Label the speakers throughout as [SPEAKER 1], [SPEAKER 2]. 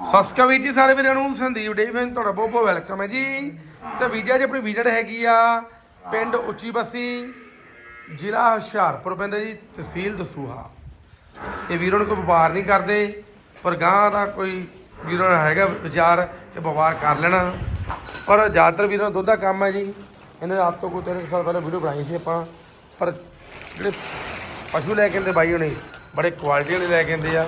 [SPEAKER 1] ਸਤਿ ਸ਼੍ਰੀ ਅਕਾਲ ਵੀਰ ਜੀ ਸਾਰੇ ਵੀਰਾਂ ਨੂੰ ਸੰਦੀਪ ਡੇ ਫੈਨ ਤੁਹਾਡਾ ਬਹੁਤ ਬਹੁਤ ਵੈਲਕਮ ਹੈ ਜੀ। ਤੇ ਵੀਜ਼ਾ ਜੀ ਆਪਣੀ ਵਿਜ਼ਿਟ ਹੈਗੀ ਆ ਪਿੰਡ ਉੱਚੀ ਬਸਤੀ ਜ਼ਿਲ੍ਹਾ ਹੁਸ਼ਿਆਰਪੁਰ ਪੈਂਦਾ ਜੀ ਤਹਿਸੀਲ ਦਸੂਹਾ। ਇਹ ਵੀਰਾਂ ਨੂੰ ਕੋਈ ਵਪਾਰ ਨਹੀਂ ਕਰਦੇ ਪਰ ਗਾਂ ਦਾ ਕੋਈ ਵੀਰਾਂ ਦਾ ਹੈਗਾ ਵਿਚਾਰ ਕਿ ਵਪਾਰ ਕਰ ਲੈਣਾ। ਪਰ ਜ਼ਿਆਦਾਤਰ ਵੀਰਾਂ ਦਾ ਦੁੱਧ ਦਾ ਕੰਮ ਹੈ ਜੀ। ਇਹਨੇ ਆਪ ਤੋਂ ਕੋਈ ਤਿੰਨ ਕੁ ਸਾਲ ਪਹਿਲਾਂ ਵੀਡੀਓ ਬਣਾਈ ਸੀ ਆਪਾਂ। ਪਰ ਜਿਹੜੇ ਪਸ਼ੂ ਲੈ ਕੇ ਆਉਂਦੇ ਬਾਈ ਹੁਣੇ ਬੜੇ ਕੁਆਲਿਟੀ ਵਾਲੇ ਲੈ ਕੇ ਆਉਂਦੇ ਆ।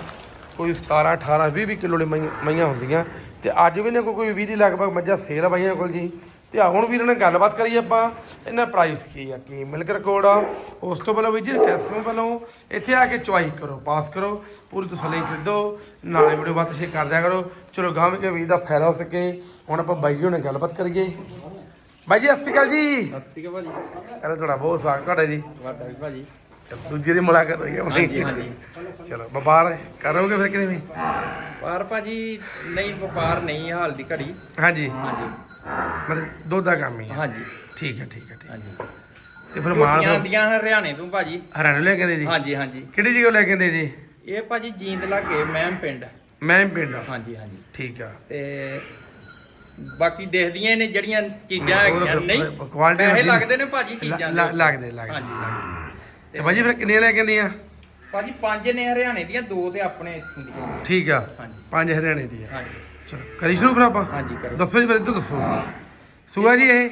[SPEAKER 1] ਕੋਈ 17 18 20 20 ਕਿਲੋ ਦੇ ਮਈਆਂ ਹੁੰਦੀਆਂ। ਤੇ ਅੱਜ ਵੀ ਨੇ ਕੋਈ ਕੋਈ 20 ਦੀ ਲਗਭਗ ਮੱਝਾਂ ਸੇਲ ਆ ਬਾਈਆਂ ਕੋਲ ਜੀ। ਤੇ ਆ ਹੁਣ ਵੀਰਾਂ ਨਾਲ ਗੱਲਬਾਤ ਕਰੀਏ ਆਪਾਂ ਇਹਨਾਂ ਪ੍ਰਾਈਸ ਕੀ ਆ ਕੀ ਮਿਲਕ ਰਿਕਾਰਡ ਆ। ਉਸ ਤੋਂ ਪਹਿਲਾਂ ਵੀ ਜੀ ਰਿਕਵੈਸਟ ਕਰੋ ਪਹਿਲਾਂ ਇੱਥੇ ਆ ਕੇ ਚੁਆਈ ਕਰੋ ਪਾਸ ਕਰੋ ਪੂਰੀ ਤਸੱਲੀ ਖਰੀਦੋ ਨਾਲੇ ਵੀਡੀਓ ਬਾਤ ਸ਼ੇਅਰ ਕਰ ਦਿਆ ਕਰੋ। ਚਲੋ ਗਾਂਵ ਕੇ ਵੀ ਦਾ ਫਾਇਦਾ ਹੋ ਸਕੇ। ਹੁਣ ਆਪਾਂ ਬਾਈ ਜੀ ਹੁਣੇ ਗੱਲਬਾਤ ਕਰੀਏ। ਬਾਈ ਜੀ ਸਤਿ ਸ਼੍ਰੀ ਅਕਾਲ ਜੀ।
[SPEAKER 2] ਸਤਿ ਸ਼੍ਰੀ ਅਕਾਲ ਭਾਜੀ।
[SPEAKER 1] ਅਰੇ ਤੁਹਾਡਾ ਬਹੁਤ ਸਵਾਗਤ ਤੁਹਾਡਾ ਜੀ।
[SPEAKER 2] ਵਾਦਾ ਵੀ ਭਾਜੀ
[SPEAKER 1] ਦੂਜੀ ਦੀ ਮੁਲਾਕਾਤ ਹੋਈ ਆਪਣੀ ਚਲੋ ਵਪਾਰ ਕਰੋਗੇ ਫਿਰ ਕਿ ਨਹੀਂ
[SPEAKER 2] ਪਰ ਭਾਜੀ ਨਹੀਂ ਵਪਾਰ ਨਹੀਂ ਹਾਲ ਦੀ ਘੜੀ।
[SPEAKER 1] ਹਾਂਜੀ।
[SPEAKER 2] ਹਾਂਜੀ।
[SPEAKER 1] ਮਤਲਬ ਦੁੱਧ ਦਾ ਕੰਮ ਹੀ ਹੈ
[SPEAKER 2] ਹਾਂਜੀ।
[SPEAKER 1] ਠੀਕ ਹੈ ਠੀਕ ਹੈ ਠੀਕ।
[SPEAKER 2] ਹਾਂਜੀ।
[SPEAKER 1] ਤੇ ਫਿਰ ਮਾਲ
[SPEAKER 2] ਝੋਟੀਆਂ ਦੀਆਂ ਹਰਿਆਣੇ ਤੋਂ ਭਾਜੀ।
[SPEAKER 1] ਹਰਿਆਣਾ ਲੈ ਕੇ ਦੇ ਜੀ?
[SPEAKER 2] ਹਾਂਜੀ ਹਾਂਜੀ।
[SPEAKER 1] ਕਿਹੜੀ ਜਗ੍ਹਾ ਲੈ ਕੇ ਦੇ ਜੀ?
[SPEAKER 2] ਇਹ ਭਾਜੀ ਜੀਂਦ ਲਾਗੇ ਮੈਮ ਪਿੰਡ।
[SPEAKER 1] ਮੈਂ ਪਿੰਡ।
[SPEAKER 2] ਹਾਂਜੀ ਹਾਂਜੀ।
[SPEAKER 1] ਠੀਕ ਆ।
[SPEAKER 2] ਤੇ ਬਾਕੀ ਦੇਖਦੀਆਂ ਨੇ ਜਿਹੜੀਆਂ ਚੀਜ਼ਾਂ ਹੈਗੀਆਂ। ਨਹੀਂ
[SPEAKER 1] ਕੁਆਲਿਟੀ
[SPEAKER 2] ਲੱਗਦੇ ਨੇ ਭਾਜੀ ਚੀਜ਼ਾਂ
[SPEAKER 1] ਲੱਗਦੇ ਲੱਗਦੇ
[SPEAKER 2] ਹਾਂਜੀ।
[SPEAKER 1] ਤੇ ਬਾਜੀ ਫਿਰ ਕਿੰਨੀਆਂ ਲੈ ਕੇ ਆਉਂਦੀਆਂ?
[SPEAKER 2] ਭਾਜੀ ਪੰਜ ਨੇ ਹਰਿਆਣੇ ਦੀਆਂ ਦੋ ਤੇ ਆਪਣੇ ਹੁੰਦੀਆਂ
[SPEAKER 1] ਠੀਕ ਆ
[SPEAKER 2] ਹਾਂਜੀ।
[SPEAKER 1] ਪੰਜ ਹਰਿਆਣੇ ਦੀਆਂ।
[SPEAKER 2] ਹਾਂਜੀ।
[SPEAKER 1] ਚਲੋ ਕਰੀ ਸ਼ੁਰੂ ਫਿਰ ਆਪਾਂ?
[SPEAKER 2] ਹਾਂਜੀ ਕਰੋ।
[SPEAKER 1] ਦੱਸੋ ਜੀ ਫਿਰ ਇੱਧਰ ਦੱਸੋ। ਸੂਆ ਜੀ ਇਹ?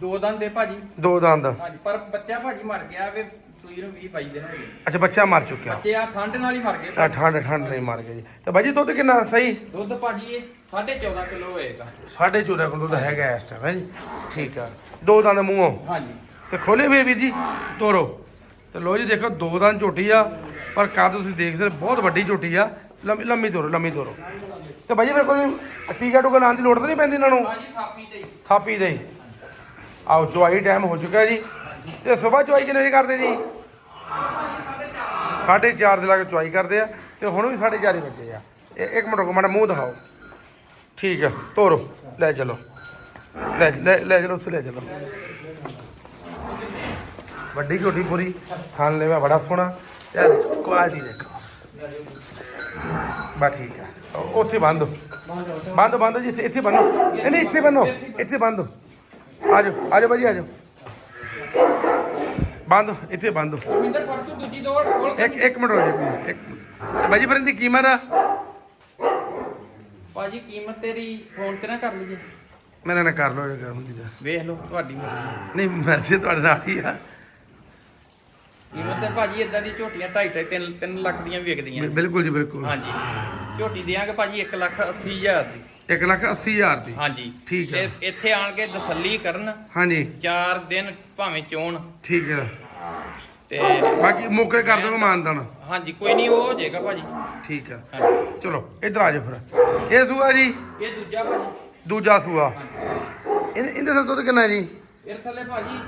[SPEAKER 2] ਦੋ ਦੰਦ ਦੇ ਭਾਜੀ।
[SPEAKER 1] ਦੋ ਦੰਦ।
[SPEAKER 2] ਹਾਂਜੀ ਪਰ ਬੱਚਾ ਭਾਜੀ ਮਰ ਗਿਆ ਵੇ ਸੂਈ ਨੂੰ 20 22 ਦਿਨ ਹੋ ਗਏ।
[SPEAKER 1] ਅੱਛਾ ਬੱਚਾ ਮਰ ਚੁੱਕਿਆ।
[SPEAKER 2] ਬੱਚੇ ਆ ਠੰਡ ਨਾਲ ਹੀ ਮਰ ਗਏ
[SPEAKER 1] ਆ ਠੰਡ ਠੰਡ ਨਹੀਂ ਮਰ ਗਿਆ ਜੀ। ਤੇ ਬਾਜੀ ਦੁੱਧ ਕਿੰਨਾ ਸਹੀ?
[SPEAKER 2] ਦੁੱਧ ਭਾਜੀ ਇਹ 14.5 ਕਿਲੋ ਹੋਏਗਾ
[SPEAKER 1] ਸਾਢੇ ਕਿਲੋ ਦਾ ਹੈਗਾ ਇਸ ਟਾਈਮ ਹੈ ਜੀ। ਠੀਕ ਆ। ਦੋ ਦੰਦ ਮੂੰਹੋਂ।
[SPEAKER 2] ਹਾਂਜੀ।
[SPEAKER 1] ਤੇ ਖੋਲੇ ਵੀਰ ਵੀਰ ਜੀ। ਤੋਰੋ। ਤੇ ਲੋ ਜੀ ਦੇਖੋ ਦੋ ਦੰਦ ਝੋਟੀ ਆ ਪਰ ਕੱਦ ਤੁਸੀਂ ਦੇਖ ਸਕਦੇ ਬਹੁਤ ਵੱਡੀ ਝੋਟੀ ਆ। ਲੰਮੀ ਲੰਮੀ ਤੋਰੋ ਲੰਮੀ ਤੋਰੋ। ਤੇ ਬਾਜੀ ਫਿਰ ਕੋਈ ਟੀਕਾ ਟੂਕਾ ਲਾਉਣ ਦੀ ਲੋੜ ਤਾਂ ਨਹੀਂ ਪੈਂਦੀ ਇਹਨਾਂ ਨੂੰ?
[SPEAKER 2] ਥਾਪੀ ਤੇ।
[SPEAKER 1] ਥਾਪੀ। ਆਓ ਚੁਆਈ ਟਾਈਮ ਹੋ ਚੁੱਕਾ ਜੀ। ਤੇ ਸਵੇਰ ਚੁਆਈ ਕਿੰਨੇ ਵਜੇ ਕਰਦੇ ਜੀ? ਸਾਢੇ ਚਾਰ ਦੇ ਲਾ ਕੇ ਚੁਆਈ ਕਰਦੇ ਆ ਤੇ ਹੁਣ ਵੀ ਸਾਢੇ ਚਾਰ ਹੀ ਬੱਚੇ ਆ। ਇਹ- ਇੱਕ ਮਿੰਟ ਰੁਕੋ ਮਾੜਾ ਮੂੰਹ ਦਿਖਾਓ। ਠੀਕ ਆ ਤੋਰੋ। ਲੈ ਚਲੋ। ਲੈ ਲੈ ਲੈ ਚਲੋ ਉੱਥੇ ਲੈ ਚਲੋ। ਵੱਡੀ ਝੋਟੀ ਪੂਰੀ। ਥਾਨ ਲੈਵਾ ਬੜਾ ਸੋਹਣਾ। ਤੇ ਕੁਆਲਿਟੀ ਦੇਖੋ। ਬਾ ਠੀਕ ਆ। ਉੱਥੇ ਬੰਦ। ਬੰਦ ਬੰਦ ਜੀ ਇੱਥੇ ਬੰਨੋ। ਨਹੀਂ ਨਹੀਂ ਇੱਥੇ ਬੰਨੋ। ਇੱਥੇ ਬੰਦ। ਆ ਜਾਓ ਆ ਜਾਓ ਭਾਜੀ ਆ ਜਾਓ ਬੰਦ ਇੱਥੇ ਬੰਦ। ਇੱਕ ਇੱਕ ਮਿੰਟ ਹੋ ਜਾਓ ਇੱਕ। ਭਾਜੀ ਫਿਰ ਇਹਦੀ ਕੀਮਤ ਆ?
[SPEAKER 2] ਭਾਜੀ ਕੀਮਤ ਤੇਰੀ ਫੋਨ ਤੇ ਨਾ ਕਰ ਲਈਏ।
[SPEAKER 1] ਮੇਰੇ ਨਾਲ ਕਰ ਲਓ ਜੇ ਕਰ ਹੁੰਦੀ ਤਾਂ
[SPEAKER 2] ਵੇਖ ਲਓ ਤੁਹਾਡੀ ਮਰਜ਼ੀ।
[SPEAKER 1] ਨਹੀਂ ਮਰਜ਼ੀ ਤੁਹਾਡੇ ਨਾਲ ਹੀ ਆ।
[SPEAKER 2] ਤੇ ਭਾਜੀ ਇਦਾਂ ਦੀ ਝੋਟੀਆਂ 2.5 3 3 ਲੱਖ ਦੀਆਂ ਵਿਕਦੀਆਂ।
[SPEAKER 1] ਬਿਲਕੁਲ ਜੀ ਬਿਲਕੁਲ।
[SPEAKER 2] ਹਾਂਜੀ। ਝੋਟੀ ਦੇਾਂਗੇ ਭਾਜੀ 1 ਲੱਖ 80 ਹਜ਼ਾਰ ਦੀ।
[SPEAKER 1] 1 ਲੱਖ 80 ਹਜ਼ਾਰ ਦੀ?
[SPEAKER 2] ਹਾਂਜੀ।
[SPEAKER 1] ਠੀਕ ਹੈ।
[SPEAKER 2] ਇੱਥੇ ਆਣ ਕੇ ਤਸੱਲੀ ਕਰਨ।
[SPEAKER 1] ਹਾਂਜੀ।
[SPEAKER 2] ਚਾਰ ਦਿਨ ਭਾਵੇਂ ਚੋਣ।
[SPEAKER 1] ਠੀਕ ਹੈ
[SPEAKER 2] ਤੇ
[SPEAKER 1] ਬਾਕੀ ਮੌਕੇ ਕਰ ਦੋ ਮਾਨਦਾਨ
[SPEAKER 2] ਹਾਂਜੀ ਕੋਈ ਨਹੀਂ ਉਹ ਹੋ ਜਾਏਗਾ ਭਾਜੀ।
[SPEAKER 1] ਠੀਕ ਹੈ
[SPEAKER 2] ਹਾਂਜੀ।
[SPEAKER 1] ਚਲੋ ਇੱਧਰ ਆ ਜਾਓ ਫਿਰ। ਇਹ ਸੂਆ ਜੀ?
[SPEAKER 2] ਇਹ ਦੂਜਾ ਭਾਜੀ।
[SPEAKER 1] ਦੂਜਾ ਸੂਆ। ਇਹਦੇ ਇਹਦੇ ਸਿਰ ਦੁੱਧ ਕਿੰਨਾ ਜੀ?
[SPEAKER 2] ਇਹ ਥੱਲੇ ਭਾਜੀ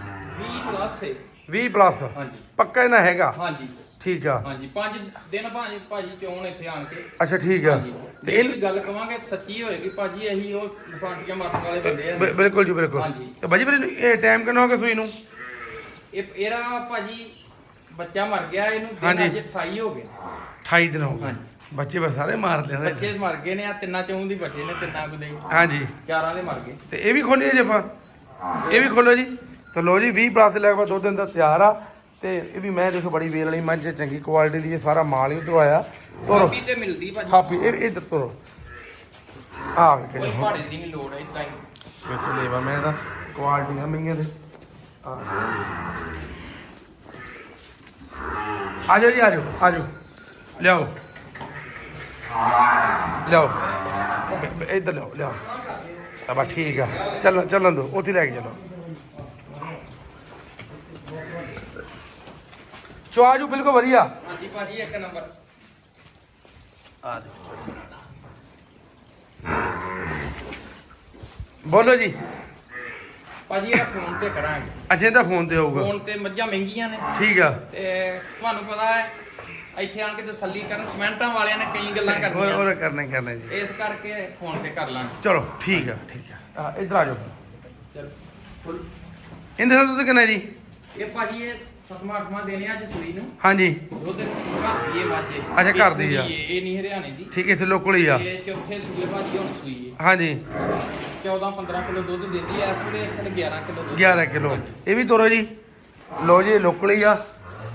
[SPEAKER 2] 20 ਪਲੱਸ ਹੈ।
[SPEAKER 1] 20 ਪਲੱਸ
[SPEAKER 2] ਹਾਂਜੀ।
[SPEAKER 1] ਪੱਕਾ ਇਹਨਾਂ ਹੈਗਾ?
[SPEAKER 2] ਹਾਂਜੀ।
[SPEAKER 1] ਠੀਕ ਆ।
[SPEAKER 2] ਹਾਂਜੀ ਪੰਜ ਦਿਨ ਭਾਜੀ ਭਾਜੀ ਚੋਣ ਇੱਥੇ ਆਣ ਕੇ।
[SPEAKER 1] ਅੱਛਾ ਠੀਕ ਆ। ਤੇ ਇਹ
[SPEAKER 2] ਇਹ ਗੱਲ ਕਵਾਂਗੇ ਸੱਚੀ ਹੋਏਗੀ ਭਾਜੀ ਇਹੀ ਉਹ ਫਾਂਟੀਆਂ ਮਾਰਨ ਵਾਲੇ ਬੰਦੇ ਆ।
[SPEAKER 1] ਬਿ- ਬਿਲਕੁਲ ਜੀ ਬਿਲਕੁਲ।
[SPEAKER 2] ਹਾਂਜੀ।
[SPEAKER 1] ਤੇ ਬਾਜੀ ਇਹਨੂੰ- ਇਹ ਟਾਈਮ ਕਿੰਨਾ ਹੋ ਗਿਆ ਸੂਈ ਨੂੰ?
[SPEAKER 2] ਇਹ ਇਹਦਾ ਭਾਜੀ ਬੱਚਾ ਮਰ ਗਿਆ ਇਹਨੂੰ ਦਿਨ
[SPEAKER 1] ਹਾਂਜੀ।
[SPEAKER 2] ਅੱਜ 28 ਹੋ ਗਏ
[SPEAKER 1] 28 ਦਿਨ ਹੋ ਗਏ।
[SPEAKER 2] ਹਾਂਜੀ।
[SPEAKER 1] ਬੱਚੇ ਬਸ ਸਾਰੇ ਮਾਰ ਲੈਣੇ
[SPEAKER 2] ਬੱਚੇ ਮਰ ਗਏ ਨੇ ਆ ਤਿੰਨਾਂ ਚੋਂ ਦੀ ਬੱਚੇ ਨੇ ਤਿੰਨਾਂ ਕੋ ਦੇ
[SPEAKER 1] ਹਾਂਜੀ।
[SPEAKER 2] ਚਾਰਾਂ ਦੇ ਮਰ ਗਏ।
[SPEAKER 1] ਤੇ ਇਹ ਵੀ ਖੋਲੀਏ ਜੀ ਆਪਾਂ। ਇਹ ਵੀ ਖੋਲੋ ਜੀ। ਤੇ ਲੋ ਜੀ 20 ਪਲੱਸ ਲੈ ਕੇ ਦੋ ਦਿਨ ਦਾ ਤਿਆਰ ਆ ਤੇ ਇਹ ਵੀ ਮੈਂ ਦੇਖੋ ਬੜੀ ਵੇਲ ਵਾਲੀ ਮੱਝ ਹੈ, ਚੰਗੀ ਕੁਆਲਿਟੀ ਦੀ ਇਹ ਸਾਰਾ ਮਾਲ ਹੀ ਉਧਰੋਂ ਆਇਆ। ਤੋਰੋ
[SPEAKER 2] ਕਾਪੀ ਤੇ ਮਿਲਦੀ ਭਾਜੀ।
[SPEAKER 1] ਥਾਪੀ ਇਹ ਇਹ ਤੋਰੋ ਆ ਵੇ
[SPEAKER 2] ਕੋਈ ਭਾੜੇ ਦੀ ਨਹੀਂ ਲੋੜ ਹੈ ਇਦਾਂ ਹੀ।
[SPEAKER 1] ਵੇਖੋ ਲੇਵਾ ਮੈਂ ਇਹਦਾ ਕੁਆਲਿਟੀ ਆ ਮਈਆਂ ਦੇ ਆ। ਆ ਜਾਓ ਜੀ ਆ ਜਾਓ ਆ ਜਾਓ ਲਿਆਓ। ਲਿਆਓ। ਇੱਧਰ ਲਿਆਓ ਲਿਆਓ। ਆ ਬਾ ਠੀਕ ਆ। ਚੱਲ ਚੱਲਣ ਦੋ ਉੱਥੇ ਲੈ ਕੇ ਚਲੋ। ਚੁਆਜੂ ਬਿਲਕੁਲ ਵਧੀਆ।
[SPEAKER 2] ਹਾਂਜੀ ਭਾਜੀ ਇੱਕ ਨੰਬਰ।
[SPEAKER 1] ਆ ਦੇ। ਬੋਲੋ ਜੀ।
[SPEAKER 2] ਭਾਜੀ ਇਹ ਫੋਨ ਤੇ ਕਰਾਂਗੇ
[SPEAKER 1] ਅੱਛਾ ਇਹਦਾ ਫੋਨ ਤੇ ਆਊਗਾ
[SPEAKER 2] ਫੋਨ ਤੇ ਮੱਝਾਂ ਮਹਿੰਗੀਆਂ ਨੇ।
[SPEAKER 1] ਠੀਕ ਆ।
[SPEAKER 2] ਤੇ ਤੁਹਾਨੂੰ ਪਤਾ ਹੈ ਇੱਥੇ ਆਣ ਕੇ ਤਸੱਲੀ ਕਰਨ ਸਮੈਂਟਾਂ ਵਾਲਿਆਂ ਨੇ ਕਈ ਗੱਲਾਂ
[SPEAKER 1] ਹੋਰ
[SPEAKER 2] ਕਰਨੀਆਂ।
[SPEAKER 1] ਹੋਰ ਕਰਨਾ ਕਰਨਾ ਜੀ।
[SPEAKER 2] ਇਸ ਕਰਕੇ ਫੋਨ ਤੇ ਕਰ ਲਾਂਗੇ।
[SPEAKER 1] ਚਲੋ ਠੀਕ ਆ ਠੀਕ ਆ। ਆ ਇੱਧਰ ਆ ਜਾਓ।
[SPEAKER 2] ਚਲੋ।
[SPEAKER 1] ਇਹਦੇ ਨਾਲ ਦੁੱਧ ਕਿੰਨਾ ਜੀ?
[SPEAKER 2] ਇਹ ਭਾਜੀ ਇਹ ਸਤਮਾ ਅਠਮਾ ਦੇਣੇ ਅੱਜ ਸੂਈ ਨੂੰ।
[SPEAKER 1] ਹਾਂਜੀ।
[SPEAKER 2] ਦੁੱਧ ਘਰ ਦੀ ਇਹ ਮਾਝੇ।
[SPEAKER 1] ਅੱਛਾ, ਘਰ ਦੀ ਆ।
[SPEAKER 2] ਇਹ ਨਹੀਂ ਹਰਿਆਣੇ ਦੀ।
[SPEAKER 1] ਠੀਕ ਇੱਥੇ ਲੋਕਲ ਹੀ ਆ।
[SPEAKER 2] ਇਹ ਚੌਥੇ ਸੂਏ ਭਾਜੀ ਹੁਣ ਸੂਈ ਹੈ
[SPEAKER 1] ਹਾਂਜੀ।
[SPEAKER 2] 14 15 ਕਿਲੋ ਦੁੱਧ ਦਿੰਦੀ ਐ ਇਸ ਵੇਲੇ ਇੱਥੇ 11 ਕਿਲੋ ਦੁੱਧ।
[SPEAKER 1] 11 ਕਿਲੋ। ਇਹ ਵੀ ਤੋਰੋ ਜੀ। ਲੋ ਜੀ ਲੋਕਲ ਹੀ ਆ।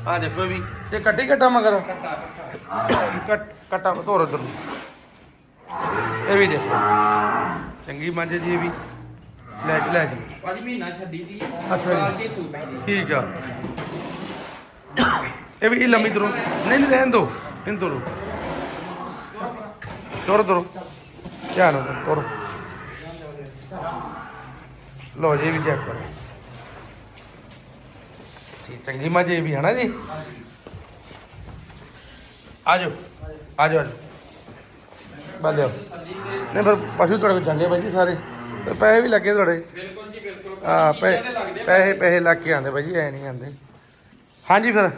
[SPEAKER 1] ਆ ਦੇਖੋ ਵੀ। ਤੇ ਕੱਟੀ ਕੱਟਾ ਮਗਰ?
[SPEAKER 2] ਕੱਟਾ ਕੱਟਾ
[SPEAKER 1] ਕੱਟ ਕੱਟਾ ਤੋਰੋ ਇਹ ਵੀ ਦੇਖੋ। ਚੰਗੀ ਮੱਝ ਜੀ ਇਹ ਵੀ। ਲੈ ਚ ਲੈ ਚ
[SPEAKER 2] ਭਾਜੀ ਮਹੀਨਾ ਛੱਡੀ ਦੀ
[SPEAKER 1] ਅੱਛਾ ਜੀ।
[SPEAKER 2] ਸਾਲ ਦੀ ਸੂਈ ਪੈਂਦੀ
[SPEAKER 1] ਠੀਕ ਆ। ਇਹ ਵੀ ਇਹ ਲੰਮੀ ਤਰੋਂ ਨਹੀਂ ਨਹੀਂ ਰਹਿਣ ਦੋ। ਇਹਨੂੰ ਤੋਰੋ। ਤੋਰੋ ਤੋਰੋ। ਧਿਆਨ ਨਾਲ ਤੋਰੋ। ਲੋ ਜੀ ਇਹ ਵੀ ਚੈੱਕ ਕਰੋ। ਠੀਕ ਚੰਗੀ ਮੱਝ ਇਹ ਵੀ ਹੈ ਨਾ ਜੀ ਆਜੋ ਆਜੋ ਆਜੋ ਬਾਲਿਓ ਨਹੀਂ ਫਿਰ ਪਸ਼ੂ ਤੁਹਾਡੇ ਕੋਲ ਚੰਗੇ ਬਾਈ ਜੀ ਸਾਰੇ। ਤੇ ਪੈਸੇ ਵੀ ਲੱਗੇ ਤੁਹਾਡੇ?
[SPEAKER 2] ਬਿਲਕੁਲ ਜੀ ਬਿਲਕੁਲ।
[SPEAKER 1] ਆ। ਪੈਸੇ ਪੈਸੇ ਲੱਗ ਕੇ ਆਉਂਦੇ ਬਾਈ ਜੀ ਐ ਨਹੀਂ ਆਉਂਦੇ। ਹਾਂਜੀ ਫਿਰ।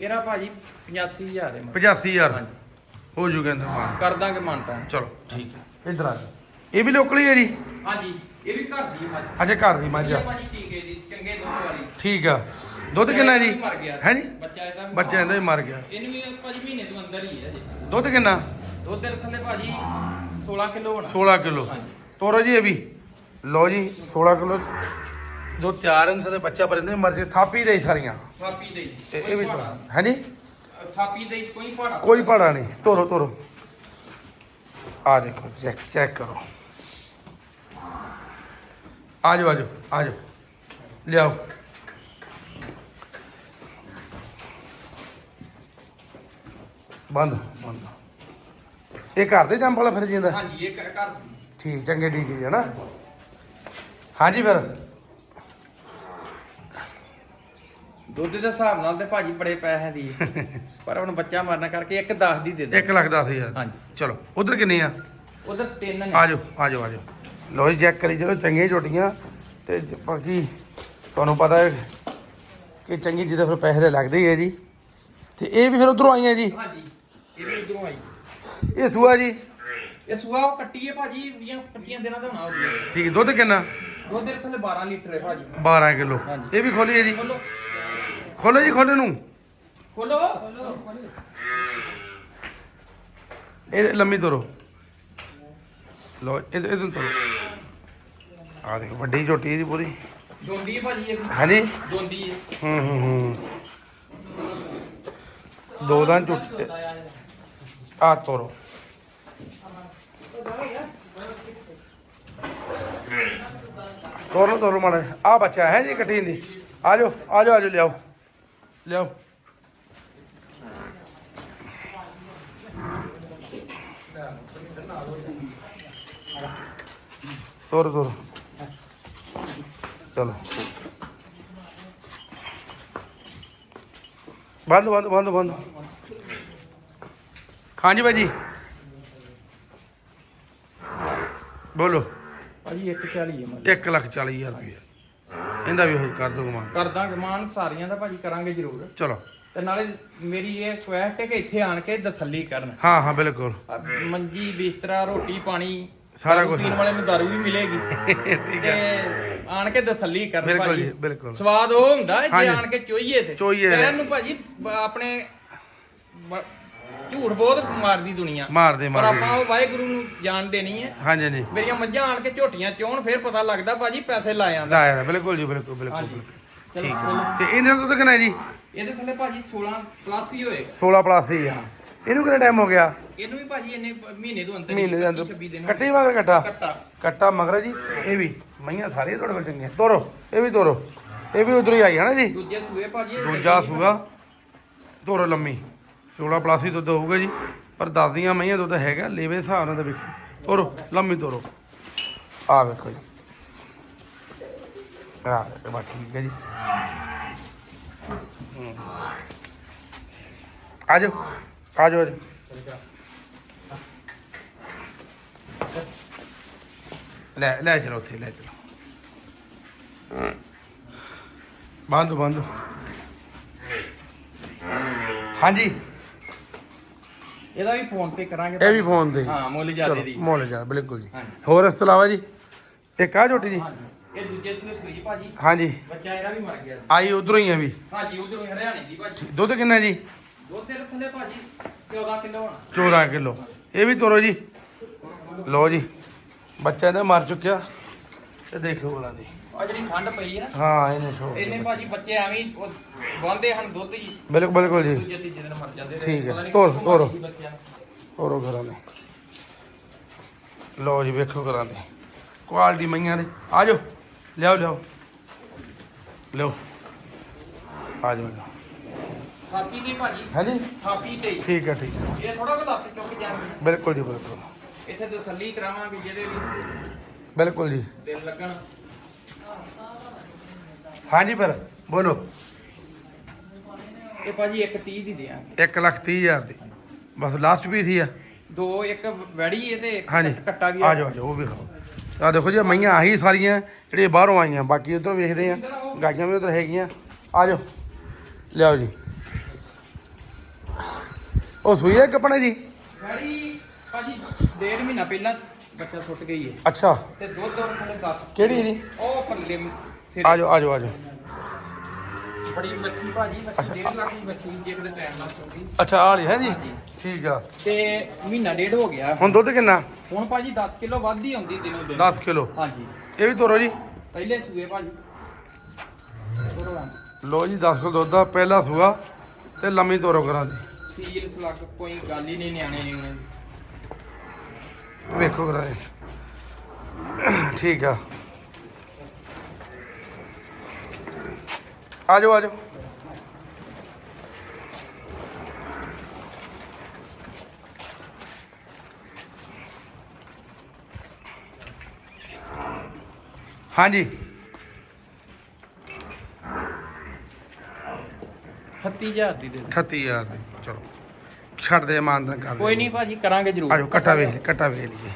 [SPEAKER 2] ਇਹਦਾ ਭਾਜੀ 85000 ਹੈ
[SPEAKER 1] 85000
[SPEAKER 2] ਹਾਂਜੀ।
[SPEAKER 1] ਹੋ ਜੂ ਕਹਿੰਦਾ ਮਾਨ।
[SPEAKER 2] ਕਰ ਦਾਂਗੇ ਮਾਨਤਾ
[SPEAKER 1] ਚਲੋ। ਠੀਕ ਹੈ। ਇਧਰ ਆ। ਇਹ ਵੀ ਲੋਕਲ ਹੀ ਜੀ?
[SPEAKER 2] ਹਾਂਜੀ ਇਹ ਵੀ ਘਰ ਦੀ ਮੱਝ
[SPEAKER 1] ਅੱਛਾ ਘਰ ਦੀ ਮੱਝ ਆ
[SPEAKER 2] ਭਾਜੀ ਦੀ ਚੰਗੇ ਦੁੱਧ ਵਾਲੀ।
[SPEAKER 1] ਠੀਕ ਆ। ਦੁੱਧ ਕਿੰਨਾ ਜੀ? ਹੈ ਜੀ?
[SPEAKER 2] ਬੱਚਾ ਇਹਦਾ ਵੀ
[SPEAKER 1] ਬੱਚਾ ਇਹਦਾ ਹੀ ਮਰ ਗਿਆ।
[SPEAKER 2] ਇਹਨੂੰ ਵੀ ਭਾਜੀ ਮਹੀਨੇ ਤੋਂ ਅੰਦਰ ਹੀ ਹੈ ਜੀ।
[SPEAKER 1] ਦੁੱਧ ਕਿੰਨਾ?
[SPEAKER 2] ਦੁੱਧ ਦੇ ਥੱਲੇ ਭਾਜੀ 16 ਕਿਲੋ ਹੋਣਾ।
[SPEAKER 1] 16 ਕਿਲੋ।
[SPEAKER 2] ਹਾਂਜੀ।
[SPEAKER 1] ਤੋਰੋ ਜੀ ਇਹ ਵੀ। ਲਓ ਜੀ 16 ਕਿਲੋ ਜੋ ਚਾਰ ਇੰਚ ਦੇ ਬੱਚਾ ਪਰਿੰਦੇ ਮਰ ਜੇ ਥਾਪੀ ਦੇ ਸਾਰੀਆਂ।
[SPEAKER 2] ਥਾਪੀ ਦੇ
[SPEAKER 1] ਤੇ ਇਹ ਵੀ ਹੈ ਜੀ
[SPEAKER 2] ਥਾਪੀ ਦੇ ਕੋਈ ਪਹਾੜਾ
[SPEAKER 1] ਕੋਈ ਭਾੜਾ ਨਹੀਂ। ਤੋਰੋ ਤੋਰੋ। ਆ ਦੇਖੋ ਚੈੱਕ ਚੈੱਕ ਕਰੋ। ਆ ਜਾਓ ਆ ਜਾਓ ਆ ਜਾਓ। ਲਿਆਓ। ਬੰਦ ਬੰਦ। ਇਹ ਘਰ ਦੇ ਜੰਮ ਵਾਲਾ ਫਿਰ ਜਿੰਦਾ?
[SPEAKER 2] ਹਾਂਜੀ ਇਹ ਦੀ।
[SPEAKER 1] ਠੀਕ ਚੰਗੇ ਠੀਕ ਹੈ ਨਾ ਹਾਂਜੀ ਫਿਰ।
[SPEAKER 2] ਦੁੱਧ ਦੇ ਹਿਸਾਬ ਨਾਲ ਤੇ ਭਾਜੀ ਬੜੇ ਪੈਸੇ ਦੀ। ਪਰ ਹੁਣ ਬੱਚਾ ਮਰਨਾ ਕਰਕੇ ਇੱਕ 10 ਦੀ ਦੇ ਦੇ
[SPEAKER 1] 1 ਲੱਖ 10000
[SPEAKER 2] ਹਾਂਜੀ।
[SPEAKER 1] ਚਲੋ ਉਧਰ ਕਿੰਨੇ ਆ?
[SPEAKER 2] ਉਧਰ ਤਿੰਨ ਨੇ।
[SPEAKER 1] ਆ ਜਾਓ ਆ ਜਾਓ ਆ ਜਾਓ ਲੋ ਜੀ ਚੈੱਕ ਕਰੀ ਚਲੋ ਚੰਗੀਆਂ ਝੋਟੀਆਂ ਤੇ ਬਾਕੀ ਤੁਹਾਨੂੰ ਪਤਾ ਹੈ ਕਿ ਚੰਗੀ ਜਿਹਦੇ ਫਿਰ ਪੈਸੇ ਤਾਂ ਲੱਗਦੇ ਹੀ ਹੈ ਜੀ। ਤੇ ਇਹ ਵੀ ਫਿਰ ਉਧਰੋਂ ਆਈਆਂ ਜੀ?
[SPEAKER 2] ਹਾਂਜੀ ਇਹ ਵੀ ਉਧਰੋਂ ਆਈ।
[SPEAKER 1] ਇਹ ਸੂਆ ਜੀ?
[SPEAKER 2] ਇਹ ਸੂਆ ਉਹ ਕੱਟੀ ਹੈ ਭਾਜੀ 20 25 ਦਿਨਾਂ ਦਾ ਹੋਣਾ ਉਹਦੀ
[SPEAKER 1] ਠੀਕ ਹੈ, ਦੁੱਧ ਕਿੰਨਾ?
[SPEAKER 2] ਦੁੱਧ ਦੇ ਥੱਲੇ 12 ਲੀਟਰ ਹੈ ਭਾਜੀ।
[SPEAKER 1] 12 ਕਿਲੋ। ਇਹ ਵੀ ਖੋਲੀ ਹੈ ਜੀ।
[SPEAKER 2] ਖੋਲੋ
[SPEAKER 1] ਖੋਲੋ ਜੀ ਖੋਲੋ ਨੂੰ।
[SPEAKER 2] ਖੋਲੋ
[SPEAKER 1] ਇਹ ਲੰਮੀ ਤੋਰੋ। ਲੋ ਇਹ ਇਹਨੂੰ ਤੋਰੋ। ਆ ਦੇਖੋ ਵੱਡੀ ਝੋਟੀ ਇਹਦੀ ਪੂਰੀ।
[SPEAKER 2] ਦੋਂਦੀ ਹੈ ਭਾਜੀ ਇਹ
[SPEAKER 1] ਹਾਂਜੀ।
[SPEAKER 2] ਦੋਂਦੀ ਹੈ।
[SPEAKER 1] ਹੂੰ ਹੂੰ ਹੂੰ। ਦੋ ਦਾਂ ਝੋਟੀ ਆ ਤੋਰੋ। ਤੋਰੋ ਤੋਰੋ ਮਾੜਾ ਆ ਬੱਚਾ ਹੈ ਜੀ ਇਕੱਠੀ ਦੀ। ਆ ਜਾਓ ਆ ਜਾਓ ਆ ਜਾਓ, ਲਿਆਓ। ਲਿਆਓ। ਤੋਰੋ ਤੋਰੋ। ਚਲੋ। ਬੰਦ ਬੰਦ ਬੰਦ ਬੰਦ। ਹਾਂਜੀ ਭਾਜੀ। ਬੋਲੋ।
[SPEAKER 2] ਭਾਜੀ 140 ਹੈ ਮਤਲਬ।
[SPEAKER 1] 1 ਲੱਖ 40 ਹਜ਼ਾਰ ਰੁਪਏ ਇਹਦਾ ਵੀ ਹੋਈ ਕਰ ਦੋ ਮਾਨ।
[SPEAKER 2] ਕਰ ਦਾਂਗੇ ਮਾਨ ਸਾਰੀਆਂ ਦਾ ਭਾਜੀ ਕਰਾਂਗੇ ਜ਼ਰੂਰ।
[SPEAKER 1] ਚਲੋ।
[SPEAKER 2] ਤੇ ਨਾਲੇ ਮੇਰੀ ਇਹ ਰਿਕੁਐਸਟ ਹੈ ਕਿ ਇੱਥੇ ਆਣ ਕੇ ਤਸੱਲੀ ਕਰਨ।
[SPEAKER 1] ਹਾਂ ਹਾਂ ਬਿਲਕੁਲ।
[SPEAKER 2] ਆਹ ਮੰਜੀ ਬਿਸਤਰਾ ਰੋਟੀ ਪਾਣੀ
[SPEAKER 1] ਸਾਰਾ
[SPEAKER 2] ਦਾਰੂ
[SPEAKER 1] ਕੁਛ।
[SPEAKER 2] ਪੀਣ ਵਾਲੇ ਨੂੰ ਦਾਰੂ ਵੀ ਮਿਲੇਗੀ।
[SPEAKER 1] ਠੀਕ
[SPEAKER 2] ਤੇ
[SPEAKER 1] ਹੈ
[SPEAKER 2] ਆਣ ਕੇ ਤਸੱਲੀ ਕਰਨ
[SPEAKER 1] ਬਿਲਕੁਲ
[SPEAKER 2] ਭਾਜੀ।
[SPEAKER 1] ਜੀ ਬਿਲਕੁਲ।
[SPEAKER 2] ਸਵਾਦ ਉਹ ਹੁੰਦਾ ਹੈ ਜੇ
[SPEAKER 1] ਹਾਂਜੀ।
[SPEAKER 2] ਆਣ ਕੇ ਚੋਈਏ ਤੇ।
[SPEAKER 1] ਚੋਈਏ।
[SPEAKER 2] ਤੇ ਭਾਜੀ ਬ- ਆਪਣੇ ਬ- ਝੂਠ ਬਹੁਤ ਮਾਰਦੀ ਦੁਨੀਆ।
[SPEAKER 1] ਮਾਰਦੇ
[SPEAKER 2] ਪਰ ਆਪਾਂ ਉਹ ਵਾਹਿਗੁਰੂ ਨੂੰ ਜਾਣ ਦੇਣੀ ਹੈ
[SPEAKER 1] ਹਾਂਜੀ ਹਾਂਜੀ।
[SPEAKER 2] ਮੇਰੀਆਂ ਮੱਝਾਂ ਆਣ ਕੇ ਝੋਟੀਆਂ ਚੋਣ ਫਿਰ ਪਤਾ ਲੱਗਦਾ ਭਾਜੀ ਪੈਸੇ ਲਾ ਆਂਦਾ।
[SPEAKER 1] ਲਾਇਆ ਬਿਲਕੁਲ ਜੀ ਬਿਲਕੁਲ ਬਿਲਕੁਲ ਠੀਕ। ਹੈ। ਤੇ ਇਹਦੇ ਦੁੱਧ ਕਿੰਨਾ ਹੈ ਜੀ?
[SPEAKER 2] ਇਹਦੇ ਥੱਲੇ ਭਾਜੀ 16 ਪਲੱਸ ਹੀ ਹੋਏਗਾ
[SPEAKER 1] 16 ਪਲੱਸ ਹੀ ਆ। ਇਹਨੂੰ ਕਿੰਨਾ ਟਾਈਮ ਹੋ ਗਿਆ?
[SPEAKER 2] ਇਹਨੂੰ ਵੀ ਭਾਜੀ ਇੰਨੇ ਮਹੀਨੇ ਤੋਂ ਅੰਦਰ ਹੀ
[SPEAKER 1] ਮਹੀਨੇ ਦੇ
[SPEAKER 2] 26
[SPEAKER 1] ਅੰਦਰ ਕੱਟੀ ਮਗਰ ਕੱਟਾ?
[SPEAKER 2] ਕੱਟਾ।
[SPEAKER 1] ਕੱਟਾ ਮਗਰ ਜੀ। ਇਹ ਵੀ ਮਈਆਂ ਸਾਰੀਆਂ ਤੁਹਾਡੇ ਕੋਲ ਚੰਗੀਆਂ। ਤੋਰੋ ਇਹ ਵੀ ਤੋਰੋ। ਇਹ ਵੀ ਉਧਰ ਹੀ ਆਈ ਹੈ ਨਾ ਜੀ?
[SPEAKER 2] ਦੂਜੇ ਸੂਏ ਭਾਜੀ ਇਹ
[SPEAKER 1] ਦੂਜਾ ਸੂਗਾ ਤੋਰੋ ਲੰਮੀ। 16 ਪਲੱਸ ਹੀ ਦੁੱਧ ਹੋਊਗਾ ਜੀ, ਪਰ ਦੱਸਦੀਆਂ ਮਈਆਂ ਦੁੱਧ ਹੈਗਾ, ਲੇਵੇ ਹਿਸਾਬ ਨਾਲ ਤਾਂ ਵੇਖੋ ਤੋਰੋ, ਲੰਮੀ ਤੋਰੋ। ਆ ਵੇਖੋ ਜੀ। ਆ ਇਹ ਬਾ ਠੀਕ ਹੈ ਜੀ। ਆ ਜਾਓ ਆ ਜਾਓ ਆ ਜਾਓ। ਲੈ ਲੈ ਚਲੋ ਉੱਥੇ, ਲੈ ਚਲੋ। ਬੰਦ ਬੰਦ। ਹਾਂਜੀ।
[SPEAKER 2] ਇਹਦਾ ਵੀ ਫੋਨ ਤੇ ਕਰਾਂਗੇ
[SPEAKER 1] ਇਹ ਵੀ ਫੋਨ ਤੇ।
[SPEAKER 2] ਹਾਂ ਮੁੱਲ ਜਿਆਦੇ ਦੀ।
[SPEAKER 1] ਮੋਲ ਜਾ ਬਿਲਕੁਲ ਜੀ।
[SPEAKER 2] ਹਾਂਜੀ।
[SPEAKER 1] ਹੋਰ ਇਸ ਤੋਂ ਇਲਾਵਾ ਜੀ ਇੱਕ ਆ ਝੋਟੀ ਜੀ।
[SPEAKER 2] ਹਾਂਜੀ। ਇਹ ਦੂਜੇ ਸੂਏ ਸੂਈ ਭਾਜੀ।
[SPEAKER 1] ਹਾਂਜੀ।
[SPEAKER 2] ਬੱਚਾ ਇਹਦਾ ਵੀ ਮਰ ਗਿਆ।
[SPEAKER 1] ਆਈ ਉਧਰੋਂ ਹੀ ਆ ਵੀ।
[SPEAKER 2] ਭਾਜੀ ਉਧਰੋਂ ਹਰਿਆਣੇ ਦੀ ਭਾਜੀ।
[SPEAKER 1] ਦੁੱਧ ਕਿੰਨਾ ਜੀ?
[SPEAKER 2] ਦੁੱਧ ਦੇ ਥੱਲੇ ਭਾਜੀ 14 ਕਿਲੋ ਹੋਣਾ।
[SPEAKER 1] 14 ਕਿਲੋ। ਇਹ ਵੀ ਤੋਰੋ ਜੀ। ਲਓ ਜੀ ਬੱਚਾ ਇਹਦਾ ਮਰ ਚੁੱਕਿਆ। ਤੇ ਦੇਖੋ ਬੋਲਾਂ ਦੀ
[SPEAKER 2] ਆ ਜਿਹੜੀ ਠੰਡ ਪਈ ਹੈ ਨਾ
[SPEAKER 1] ਹਾਂ ਇਹਨੇ ਛੋ
[SPEAKER 2] ਇਹਨੇ ਭਾਜੀ ਬੱਚੇ ਐਵੇਂ ਹੀ ਉਹ ਬੰਦੇ ਹਨ ਦੁੱਧ ਹੀ।
[SPEAKER 1] ਬਿਲਕੁਲ ਬਿਲਕੁਲ ਜੀ।
[SPEAKER 2] ਦੂਜੇ ਤੀਜੇ ਦਿਨ ਮਰ ਜਾਂਦੇ ਨੇ।
[SPEAKER 1] ਠੀਕ ਹੈ।
[SPEAKER 2] ਪਤਾ ਨੀ
[SPEAKER 1] ਤੋਰ-
[SPEAKER 2] ਕਿੱਥੋਂ
[SPEAKER 1] ਤੋਰੋ।
[SPEAKER 2] ਮਾਰੀ ਸੀ ਬੱਚਿਆਂ ਨੂੰ।
[SPEAKER 1] ਤੋਰੋ ਘਰਾਂ ਦੇ। ਲਓ ਜੀ ਵੇਖੋ ਘਰਾਂ ਦੇ। ਕੁਆਲਿਟੀ ਮਈਆਂ ਦੇ। ਆ ਜਾਓ। ਲਿਆਓ ਲਿਆਓ। ਲਿਓ ਆ ਜਾਓ ਲਿਆਓ।
[SPEAKER 2] ਥਾਪੀ ਦੀ ਭਾਜੀ।
[SPEAKER 1] ਹਾਂਜੀ?
[SPEAKER 2] ਥਾਪੀ ਤੇ ਹੀ।
[SPEAKER 1] ਠੀਕ ਹੈ ਠੀਕ ਹੈ।
[SPEAKER 2] ਇਹ ਥੋੜਾ ਜਿਹਾ ਲੱਤ ਚੁੱਕ ਜਾਣਗੇ।
[SPEAKER 1] ਬਿਲਕੁਲ ਜੀ ਬਿਲਕੁਲ।
[SPEAKER 2] ਇੱਥੇ ਤਸੱਲੀ ਕਰਾਵਾਂਗੇ ਜਿਹਦੇ ਵੀ
[SPEAKER 1] ਬਿਲਕੁਲ ਜੀ।
[SPEAKER 2] ਦਿਲ ਲੱਗਣ।
[SPEAKER 1] ਹਾਂਜੀ ਫਿਰ ਬੋਲੋ।
[SPEAKER 2] ਇਹ ਭਾਜੀ ਇੱਕ 30 ਦੀ ਦਿਆਂਗੇ
[SPEAKER 1] 1 ਲੱਖ ਹਜ਼ਾਰ ਦੀ। ਬਸ ਲਾਸਟ ਪੀਸ ਹੀ ਆ।
[SPEAKER 2] ਦੋ ਇੱਕ ਵੜੀ ਇਹ ਤੇ ਇੱਕ
[SPEAKER 1] ਹਾਂਜੀ।
[SPEAKER 2] ਕੱਟਾ ਵੀ
[SPEAKER 1] ਆ। ਜਾਓ ਆ ਜਾਓ ਉਹ ਵੀ ਖਾਓ। ਆ ਦੇਖੋ ਜੀ ਮਈਆਂ ਆਹੀ ਸਾਰੀਆਂ ਜਿਹੜੀਆਂ ਬਾਹਰੋਂ ਆਈਆਂ ਬਾਕੀ ਉਧਰ ਵੇਖਦੇ ਆ। ਗਾਈਆਂ ਵੀ ਉਧਰ ਹੈਗੀਆਂ। ਆ ਜਾਓ। ਲਿਆਓ ਜੀ। ਉਹ ਸੂਈ ਹੈ ਕੱਪਣੇ ਜੀ?
[SPEAKER 2] ਵੜੀ ਭਾਜੀ ਡੇਢ ਮਹੀਨਾ ਪਹਿਲਾਂ ਬੱਚਾ ਸੁੱਟ ਗਈ ਹੈ
[SPEAKER 1] ਅੱਛਾ।
[SPEAKER 2] ਤੇ ਦੁੱਧ ਦੱਸ।
[SPEAKER 1] ਕਿਹੜੀ ਜੀ?
[SPEAKER 2] ਉਹ ਪਰਲੇ ਸਿਰੇ।
[SPEAKER 1] ਆ ਜਾਓ ਆ ਜਾਓ ਆ ਜਾਓ।
[SPEAKER 2] ਬੜੀ ਬੱਚੀ ਭਾਜੀ
[SPEAKER 1] ਅੱਛਾ।
[SPEAKER 2] 1.5 ਲੱਖ ਦੀ ਬੱਚੀ ਜੇ ਕਿਤੇ ਟਾਈਮ ਨਾਲ ਸੁੱਟੀ
[SPEAKER 1] ਅੱਛਾ ਆ ਲਈ ਹੈ ਜੀ?
[SPEAKER 2] ਹਾਂਜੀ।
[SPEAKER 1] ਠੀਕ ਆ।
[SPEAKER 2] ਤੇ ਮਹੀਨਾ ਡੇਢ ਹੋ ਗਿਆ।
[SPEAKER 1] ਹੁਣ ਦੁੱਧ ਕਿੰਨਾ?
[SPEAKER 2] ਹੁਣ ਭਾਜੀ 10 ਕਿਲੋ ਵੱਧ ਹੀ ਆਉਂਦੀ ਦਿਨੋਂ ਦਿਨ।
[SPEAKER 1] 10 ਕਿਲੋ।
[SPEAKER 2] ਹਾਂਜੀ।
[SPEAKER 1] ਇਹ ਵੀ ਤੋਰੋ ਜੀ।
[SPEAKER 2] ਪਹਿਲੇ ਸੂਏ ਭਾਜੀ।
[SPEAKER 1] ਲੋ ਜੀ 10 ਕਿਲੋ ਦੁੱਧ ਦਾ ਪਹਿਲਾ ਸੂਆ। ਤੇ ਲੰਮੀ ਤੋਰੋ ਕਰਾਂ ਦੀ
[SPEAKER 2] ਸੀਲ ਸਲੱਗ ਕੋਈ ਗੱਲ ਹੀ ਨਹੀਂ ਨਿਆਣੇ ਨੂੰ।
[SPEAKER 1] ਵੇਖੋ ਕਰਾਂ ਦੀ ਠੀਕ ਆ। ਆ ਜਾਓ ਆ ਜਾਓ ਹਾਂਜੀ
[SPEAKER 2] 38000 ਦੀ ਦੇ ਦਿਓ।
[SPEAKER 1] 38000 ਦੀ ਚਲੋ। ਛੱਡ ਦੇ ਇਮਾਨਦਾਰ ਕਰ
[SPEAKER 2] ਕੋਈ ਨਹੀਂ ਭਾਜੀ ਕਰਾਂਗੇ ਜ਼ਰੂਰ।
[SPEAKER 1] ਆ ਜਾਓ ਕੱਟਾ ਵੇਖ ਲਈ, ਕੱਟਾ ਵੇਖ ਲਈਏ।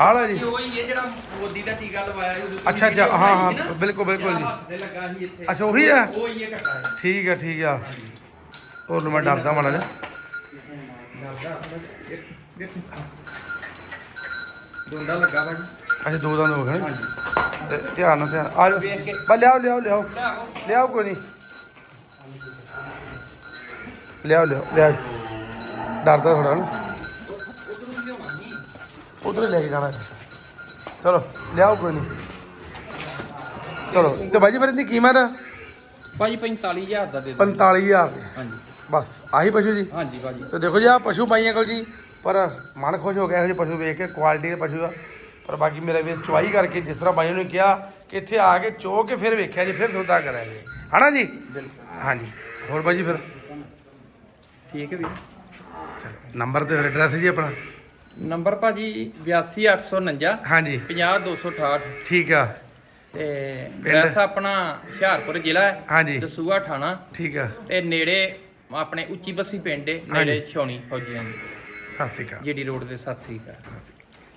[SPEAKER 1] ਆ ਲੈ ਜੀ।
[SPEAKER 2] ਉਹੀ ਹੈ ਜਿਹੜਾ ਮੋਦੀ ਦਾ ਟੀਕਾ ਲਵਾਇਆ ਸੀ ਉਦੋਂ
[SPEAKER 1] ਅੱਛਾ, ਅੱਛਾ, ਹਾਂ, ਹਾਂ, ਬਿਲਕੁਲ, ਬਿਲਕੁਲ ਜੀ।
[SPEAKER 2] ਹੱਥ ਤੇ ਲੱਗਾ ਸੀ ਇੱਥੇ।
[SPEAKER 1] ਅੱਛਾ, ਉਹੀ ਹੈ?
[SPEAKER 2] ਉਹੀ ਹੈ ਘਟਾ ਹੈ
[SPEAKER 1] ਠੀਕ ਆ ਠੀਕ ਆ ਹੋਰ ਨੂੰ ਮੈਂ ਡਰਦਾ ਮਾੜਾ ਜਿਹਾ।
[SPEAKER 2] ਡੋਂਡਾ ਲੱਗਾ ਭਾਜੀ
[SPEAKER 1] ਅੱਛਾ ਦੋ ਦੰਦ ਹੋ ਗਏ ਨੇ ਧਿਆਨ ਨਾਲ ਧਿਆਨ। ਆ ਜਾਓ। ਬਸ ਲਿਆਓ ਲਿਆਓ ਲਿਆਓ।
[SPEAKER 2] ਲਿਆਓ।
[SPEAKER 1] ਕੋਈ ਨਹੀਂ। ਲਿਆਓ ਲਿਆਓ ਲਿਆਓ। ਡਰਦਾ ਥੋੜਾ ਨਾ।
[SPEAKER 2] ਉਧਰ
[SPEAKER 1] ਲੈ ਕੇ ਜਾਣਾ। ਚਲੋ ਲਿਆਓ ਕੋਈ ਨਹੀਂ ਚਲੋ ਤੇ ਬਾਜੀ ਫਿਰ ਇਹਦੀ ਕੀਮਤ?
[SPEAKER 2] ਭਾਜੀ 45000 ਦਾ ਦੇ ਦਿਓ।
[SPEAKER 1] 45000 ਦੀ।
[SPEAKER 2] ਹਾਂਜੀ।
[SPEAKER 1] ਬਸ ਆਹੀ ਪਸ਼ੂ ਜੀ?
[SPEAKER 2] ਹਾਂਜੀ ਭਾਜੀ
[SPEAKER 1] ਤੇ ਦੇਖੋ ਜੀ ਆ ਪਸ਼ੂ ਪਾਈਆਂ ਕੋਲ ਜੀ ਪਰ ਮਨ ਖੁਸ਼ ਹੋ ਗਿਆ ਇਹੋ ਜਿਹੇ ਪਸ਼ੂ ਵੇਖ ਕੇ ਕੁਆਲਿਟੀ ਦੇ ਪਸ਼ੂ ਆ। ਪਰ ਬਾਕੀ ਮੇਰਾ ਵੀ ਚੁਆਈ ਕਰਕੇ ਜਿਸ ਤਰ੍ਹਾਂ ਬਾਈਆਂ ਨੇ ਕਿਹਾ ਕਿ ਇੱਥੇ ਆ ਕੇ ਚੋ ਕੇ ਫਿਰ ਵੇਖਿਆ ਜੀ ਫਿਰ ਸੌਦਾ ਕਰਾਂਗੇ ਹਨਾ ਜੀ?
[SPEAKER 2] ਬਿਲਕੁਲ।
[SPEAKER 1] ਹਾਂਜੀ। ਹੋਰ ਬਾਜੀ ਫਿਰ?
[SPEAKER 2] ਠੀਕ ਹੈ ਵੀ
[SPEAKER 1] ਚਲੋ ਨੰਬਰ ਤੇ ਫਿਰ ਐਡਰੈਸ ਜੀ ਆਪਣਾ।
[SPEAKER 2] ਨੰਬਰ ਭਾਜੀ 82849
[SPEAKER 1] ਹਾਂਜੀ।
[SPEAKER 2] 50268
[SPEAKER 1] ਠੀਕ ਆ।
[SPEAKER 2] ਤੇ ਐਡਰੈਸ ਆਪਣਾ ਹੁਸ਼ਿਆਰਪੁਰ ਜ਼ਿਲ੍ਹਾ ਹੈ
[SPEAKER 1] ਹਾਂਜੀ।
[SPEAKER 2] ਦਸੂਆ ਥਾਣਾ।
[SPEAKER 1] ਠੀਕ ਆ।
[SPEAKER 2] ਤੇ ਨੇੜੇ ਆਪਣੇ ਉੱਚੀ ਬੱਸੀ ਪਿੰਡ ਹੈ ਨੇੜੇ ਛੌਣੀ ਫੌਜੀਆਂ ਦੀ।
[SPEAKER 1] ਸਤਿ ਸ਼੍ਰੀ ਅਕਾਲ।
[SPEAKER 2] ਜੀਡੀ ਰੋਡ ਦੇ
[SPEAKER 1] ਸਤਿ ਸ਼੍ਰੀ ਅਕਾਲ।